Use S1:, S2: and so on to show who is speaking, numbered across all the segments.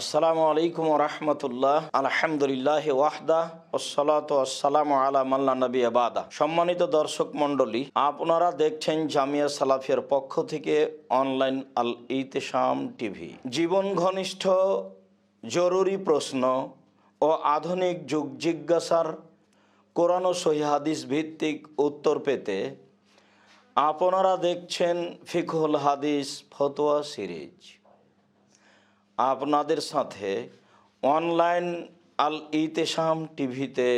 S1: আসসালামু আলাইকুম রহমতুল্লাহ। আলহামদুলিল্লাহ ওয়াহদা ওসলাত আসসালাম আলা মাল্লা নবী আবাদা সম্মানিত দর্শক মণ্ডলী, আপনারা দেখছেন জামিয়া সালাফিয়ার পক্ষ থেকে অনলাইন আল ইতেশাম টিভি। জীবন ঘনিষ্ঠ, জরুরি প্রশ্ন ও আধুনিক যুগ জিজ্ঞাসার কোরআন ও সহি হাদিস ভিত্তিক উত্তর পেতে আপনারা দেখছেন ফিকহুল হাদিস ফতোয়া সিরিজ। আপনাদের সাথে অনলাইন আল ইতেশাম টিভিতে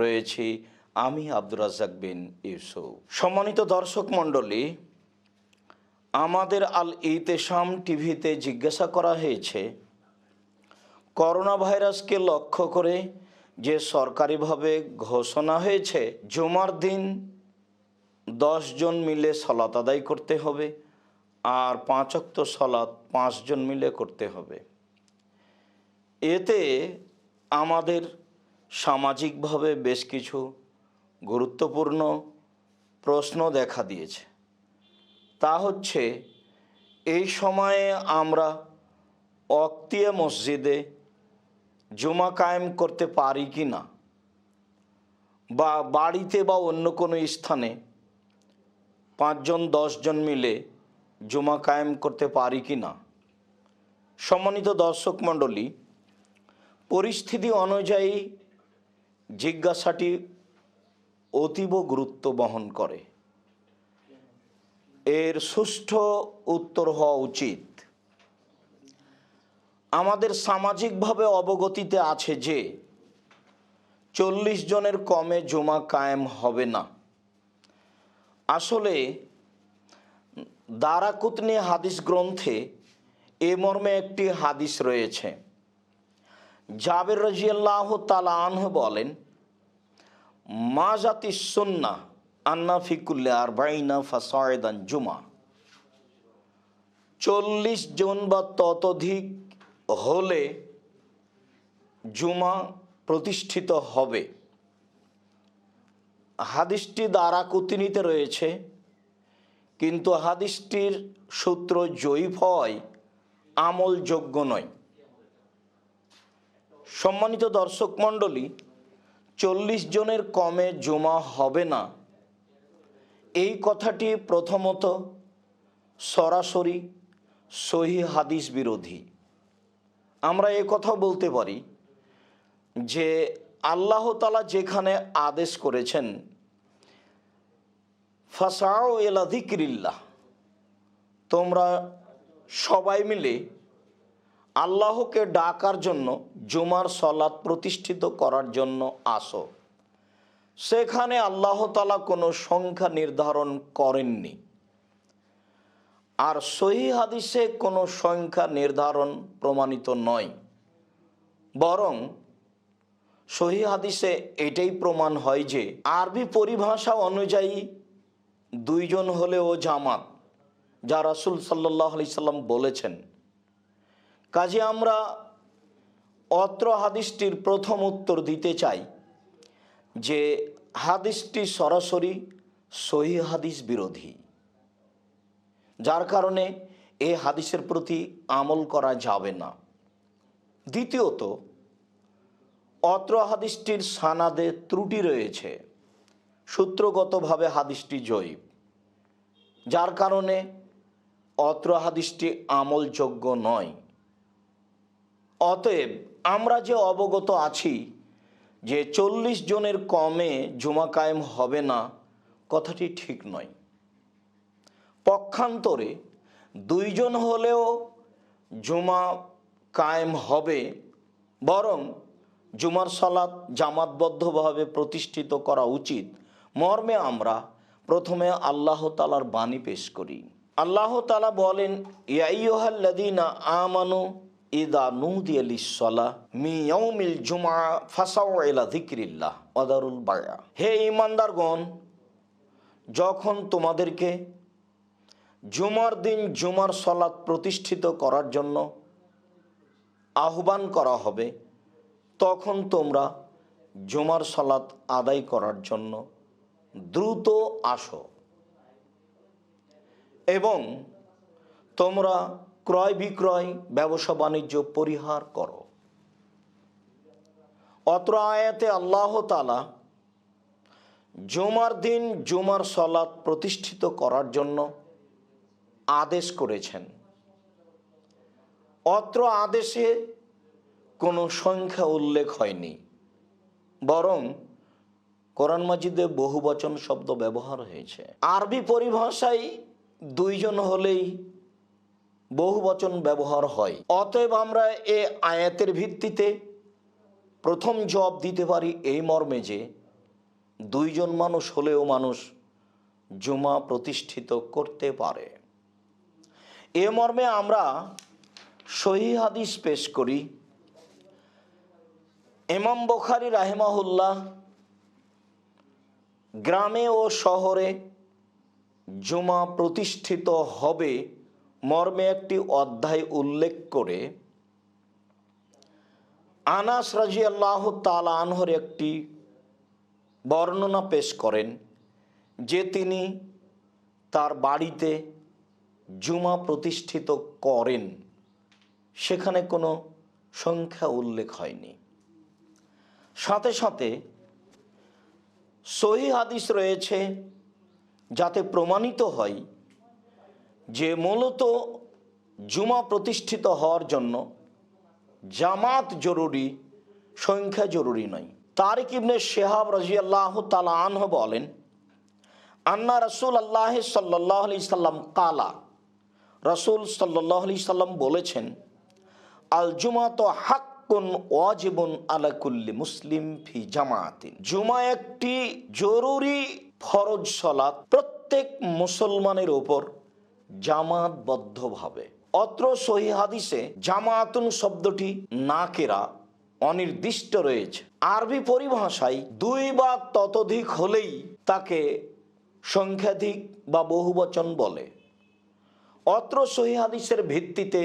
S1: রয়েছি আমি আব্দুর রাজ্জাক বিন ইউসুফ। সম্মানিত দর্শক মণ্ডলী, আমাদের আল ইতেশাম টিভিতে জিজ্ঞাসা করা হয়েছে করোনা ভাইরাসকে লক্ষ্য করে যে সরকারিভাবে ঘোষণা হয়েছে, জুমার দিন জন মিলে সলাত আদায় করতে হবে। আর পাঁচক্ত সলাৎ পাঁচজন মিলে করতে হবে। এতে আমাদের সামাজিকভাবে বেশ কিছু গুরুত্বপূর্ণ প্রশ্ন দেখা দিয়েছে। তা হচ্ছে, এই সময়ে আমরা অক্তিয়া মসজিদে জুমা কায়েম করতে পারি কি না বা বাড়িতে বা অন্য কোনো স্থানে পাঁচজন, দশজন মিলে জুমা কায়েম করতে পারি কি না? সম্মানিত দর্শক মণ্ডলী, পরিস্থিতি অনুযায়ী জিজ্ঞাসাটি অতীব গুরুত্ব বহন করে। এর সুষ্ঠু উত্তর হওয়া উচিত। আমাদের সামাজিকভাবে অবগতিতে আছে যে, চল্লিশ জনের কমে জমা কায়েম হবে না। আসলে দারাকুতনি হাদিস গ্রন্থে এ মর্মে একটি হাদিস রয়েছে। জাবের রাজিয়াল্লাহ তালা আনহু বলেন, মা জাতি সন্না আন্না ফিকুল্লে আর বাইনা ফাসয়েদান জুমা। চল্লিশ জন বা ততোধিক হলে জুমা প্রতিষ্ঠিত হবে। হাদিসটি দ্বারা কুতিনিতে রয়েছে। কিন্তু হাদিসটির সূত্র জয়ীফ হয়, আমলযোগ্য নয়। সম্মানিত দর্শক মণ্ডলী, চল্লিশ জনের কমে জমা হবে না। এই কথাটি প্রথমত সরাসরি সহি হাদিস বিরোধী। আমরা এ কথা বলতে পারি যে আল্লাহ তালা যেখানে আদেশ করেছেন ফাসাও এলা দিক্রিল্লাহ তোমরা সবাই মিলে আল্লাহকে ডাকার জন্য জুমার সলাৎ প্রতিষ্ঠিত করার জন্য আসো। সেখানে আল্লাহ তালা কোনো সংখ্যা নির্ধারণ করেননি। আর সহি হাদিসে কোনো সংখ্যা নির্ধারণ প্রমাণিত নয়। বরং সহি হাদিসে এটাই প্রমাণ হয় যে আরবি পরিভাষা অনুযায়ী দুইজন হলেও জামাত, যা রাসুল সাল্লাহ আলি সাল্লাম বলেছেন। কাজে আমরা অত্র হাদিসটির প্রথম উত্তর দিতে চাই যে হাদিসটি সরাসরি সহি হাদিস বিরোধী, যার কারণে এ হাদিসের প্রতি আমল করা যাবে না। দ্বিতীয়ত, অত্র হাদিসটির সানাদে ত্রুটি রয়েছে। সূত্রগতভাবে হাদিসটি জয়ীব। যার কারণে অত্র হাদিসটি আমলযোগ্য নয়। অতএব আমরা যে অবগত আছি যে চল্লিশ জনের কমে জুমা কায়েম হবে না, কথাটি ঠিক নয়। পক্ষান্তরে দুইজন হলেও জুমা কায়েম হবে, বরং জুমার সালাত জামাতবদ্ধভাবে প্রতিষ্ঠিত করা উচিত। মর্মে আমরা প্রথমে আল্লাহ তালার বাণী পেশ করি। আল্লাহ তালা বলেন ইয়াইহাল্লাদিনা আমানু ইদা নুদি আলি সলা মি ইয়ৌমিল জুমা ফাসাও এলা ধিক্রিল্লাহ অদারুল বায়া। হে ইমানদারগণ যখন তোমাদেরকে জুমার দিন জুমার সলাৎ প্রতিষ্ঠিত করার জন্য আহ্বান করা হবে, তখন তোমরা জুমার সলাৎ আদায় করার জন্য দ্রুত আসো। এবং তোমরা ক্রয় বিক্রয়, ব্যবসা বাণিজ্য পরিহার করো। অত্র আয়াতে আল্লাহ তালা জুমার দিন জুমার সলাৎ প্রতিষ্ঠিত করার জন্য আদেশ করেছেন। অত্র আদেশে কোনো সংখ্যা উল্লেখ হয়নি, বরং কোরআন মাজিদে বহু বচন শব্দ ব্যবহার হয়েছে। আরবি পরিভাষায় দুইজন হলেই বহু বচন ব্যবহার হয়। অতএব আমরা এ আয়াতের ভিত্তিতে প্রথম জবাব দিতে পারি এই মর্মে যে, দুইজন মানুষ হলেও মানুষ জুমা প্রতিষ্ঠিত করতে পারে। এ মর্মে আমরা সহি হাদিস পেশ করি। ইমাম বখারি রাহেমাহুল্লাহ গ্রামে ও শহরে জুমা প্রতিষ্ঠিত হবে মর্মে একটি অধ্যায় উল্লেখ করে আনাস রাজি আল্লাহ তালা আনহর একটি বর্ণনা পেশ করেন যে তিনি তার বাড়িতে জুমা প্রতিষ্ঠিত করেন। সেখানে কোনো সংখ্যা উল্লেখ হয়নি। সাথে সাথে সহি হাদিস রয়েছে, যাতে প্রমাণিত হয় যে মূলত জুমা প্রতিষ্ঠিত হওয়ার জন্য জামাত জরুরি, সংখ্যা জরুরি নয়। তারিক ইবনে শেহাব রাজিয়াল্লাহ তালা আনহ বলেন, আন্না রসুল আল্লাহ সাল্লাহ আলি সাল্লাম কালা। রসুল সাল্লাহ আলি সাল্লাম বলেছেন আল জুমা তো হাক্কুন ওয়াজিবুন আলাকুল্লি মুসলিম ফি জামাতিন জুমা একটি জরুরি ফরজ সলাৎ প্রত্যেক মুসলমানের ওপর জামাতবদ্ধভাবে অত্র সহি হাদিসে জামাতুন শব্দটি নাকেরা অনির্দিষ্ট রয়েছে। আরবি পরিভাষায় দুই বা ততোধিক হলেই তাকে সংখ্যাধিক বা বহুবচন বলে। অত্র সহি হাদিসের ভিত্তিতে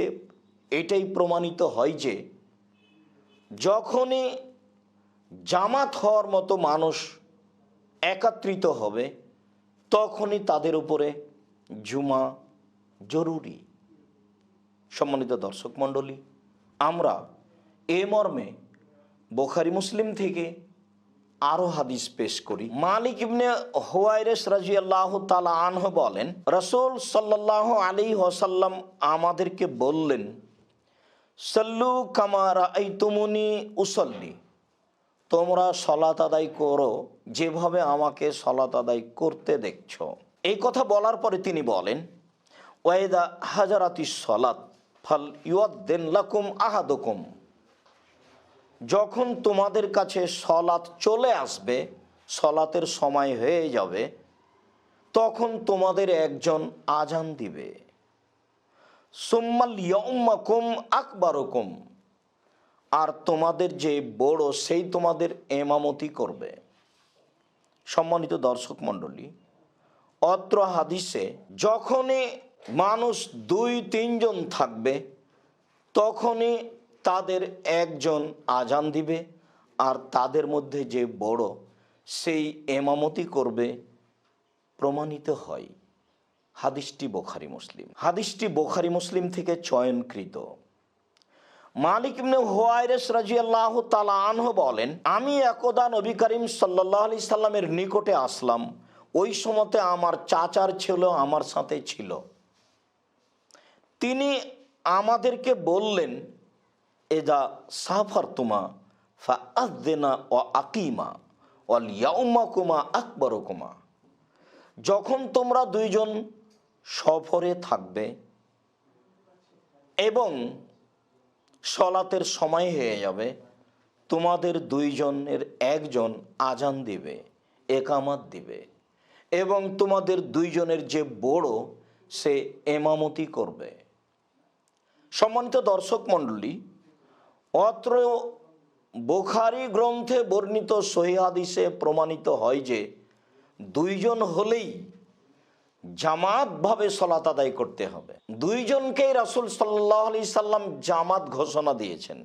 S1: এটাই প্রমাণিত হয় যে যখনই জামাত হওয়ার মতো মানুষ একত্রিত হবে, তখনই তাদের উপরে জুমা জরুরি। সম্মানিত দর্শক মণ্ডলী, আমরা এ মর্মে বোখারি মুসলিম থেকে আরও হাদিস পেশ করি। মালিক ইবনে হোয়াইরেস রাজি আল্লাহ তালা আনহ বলেন, রসুল সাল্লাহ আলী ওসাল্লাম আমাদেরকে বললেন সল্লু কামারা এই তুমুনি উসল্লি। তোমরা সলাত আদায় করো, যেভাবে আমাকে সলাত আদায় করতে দেখছ। এই কথা বলার পরে তিনি বলেন ওয়েদা হাজারাতি সলাত ফাল ইউদ্দেন লাকুম আহাদকুম। যখন তোমাদের কাছে সলাৎ চলে আসবে, সলাতের সময় হয়ে যাবে, তখন তোমাদের একজন আজান দিবে। সোম্মাল ইয়ম্মাকুম আকবরকুম। আর তোমাদের যে বড়, সেই তোমাদের এমামতি করবে। সম্মানিত দর্শক মণ্ডলী, অত্র হাদিসে যখনই মানুষ দুই, তিনজন থাকবে, তখনই তাদের একজন আজান দিবে, আর তাদের মধ্যে যে বড়, সেই এমামতি করবে, প্রমাণিত হয়। হাদিসটি বোখারি মুসলিম। হাদিসটি বোখারি মুসলিম থেকে চয়নকৃত। মালিক ইবনে হোয়াইরেস রাজিয়াল্লাহ তালা আনহ বলেন, আমি একদা নবী করিম সাল্লাহ আলি সাল্লামের নিকটে আসলাম। ওই সময়তে আমার চাচার ছিল আমার সাথে ছিল। তিনি আমাদেরকে বললেন, এদা সাফার তুমা ফা আদেনা ও আকিমা অল ইয়াউমা কুমা আকবর কুমা যখন তোমরা দুইজন সফরে থাকবে এবং সলাতের সময় হয়ে যাবে। তোমাদের দুইজনের একজন আজান দিবে, একামাত দিবে এবং তোমাদের দুইজনের যে বড়, সে এমামতি করবে। সম্মানিত দর্শক মণ্ডলী, অত্র বোখারি গ্রন্থে বর্ণিত সহিহাদিসে প্রমাণিত হয় যে দুইজন হলেই জামাতভাবে সলাত আদায় করতে হবে। দুইজনকেই রাসুল সাল্লাহ আলি সাল্লাম জামাত ঘোষণা দিয়েছেন।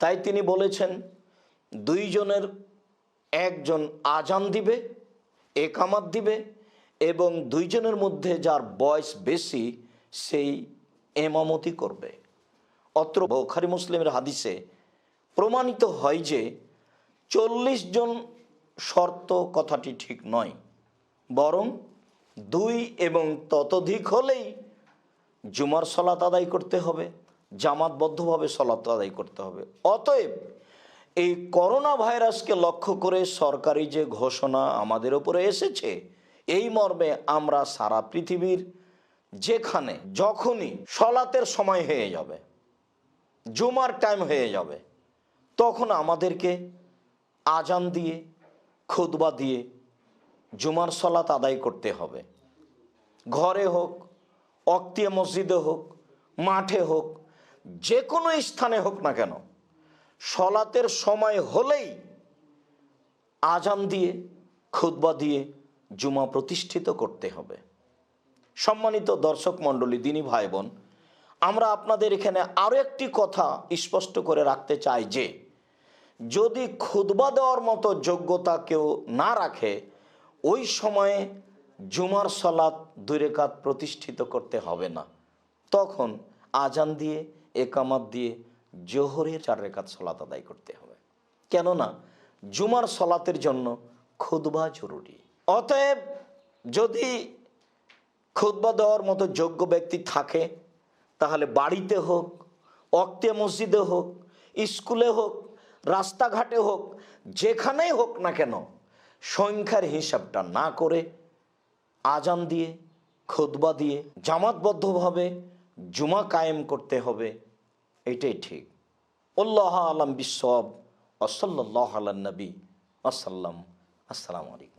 S1: তাই তিনি বলেছেন, দুইজনের একজন আজান দিবে, একামাত দিবে এবং দুইজনের মধ্যে যার বয়স বেশি সেই এমামতি করবে। অত্র বৌখারি মুসলিমের হাদিসে প্রমাণিত হয় যে চল্লিশ জন শর্ত কথাটি ঠিক নয়, বরং দুই এবং ততোধিক হলেই জুমার সলাত আদায় করতে হবে, জামাতবদ্ধভাবে সলাত আদায় করতে হবে। অতএব এই করোনা ভাইরাসকে লক্ষ্য করে সরকারি যে ঘোষণা আমাদের উপরে এসেছে, এই মর্মে আমরা সারা পৃথিবীর যেখানে যখনই সলাতের সময় হয়ে যাবে, জুমার টাইম হয়ে যাবে, তখন আমাদেরকে আজান দিয়ে, খুতবা দিয়ে জুমার সলাত আদায় করতে হবে। ঘরে হোক, অক্তিয়া মসজিদে হোক, মাঠে হোক, যে কোনো স্থানে হোক না কেন, সলাতের সময় হলেই আজান দিয়ে, খুতবা দিয়ে জুমা প্রতিষ্ঠিত করতে হবে। সম্মানিত দর্শক মণ্ডলী, দিনী ভাই বোন আমরা আপনাদের এখানে আরও একটি কথা স্পষ্ট করে রাখতে চাই যে, যদি খুতবা দেওয়ার মতো যোগ্যতা কেউ না রাখে ওই সময়ে জুমার সলাৎ দুই রেখাত প্রতিষ্ঠিত করতে হবে না। তখন আজান দিয়ে, একামাত দিয়ে জোহরের চার রেখাত সলাত আদায় করতে হবে। কেননা জুমার সলাতের জন্য খুতবা জরুরি। অতএব যদি খুতবা দেওয়ার মতো যোগ্য ব্যক্তি থাকে, তাহলে বাড়িতে হোক, অক্তে মসজিদে হোক, স্কুলে হোক, রাস্তাঘাটে হোক, যেখানেই হোক না কেন সংখ্যার হিসাবটা না করে আজান দিয়ে খোদবা দিয়ে, জামাতবদ্ধভাবে জুমা কায়েম করতে হবে, এটাই ঠিক। আল্লাহ আলম বিশ্বব অসল্লাহ আল্লাহ নবী আসাল্লাম আসসালামু আলাইকুম।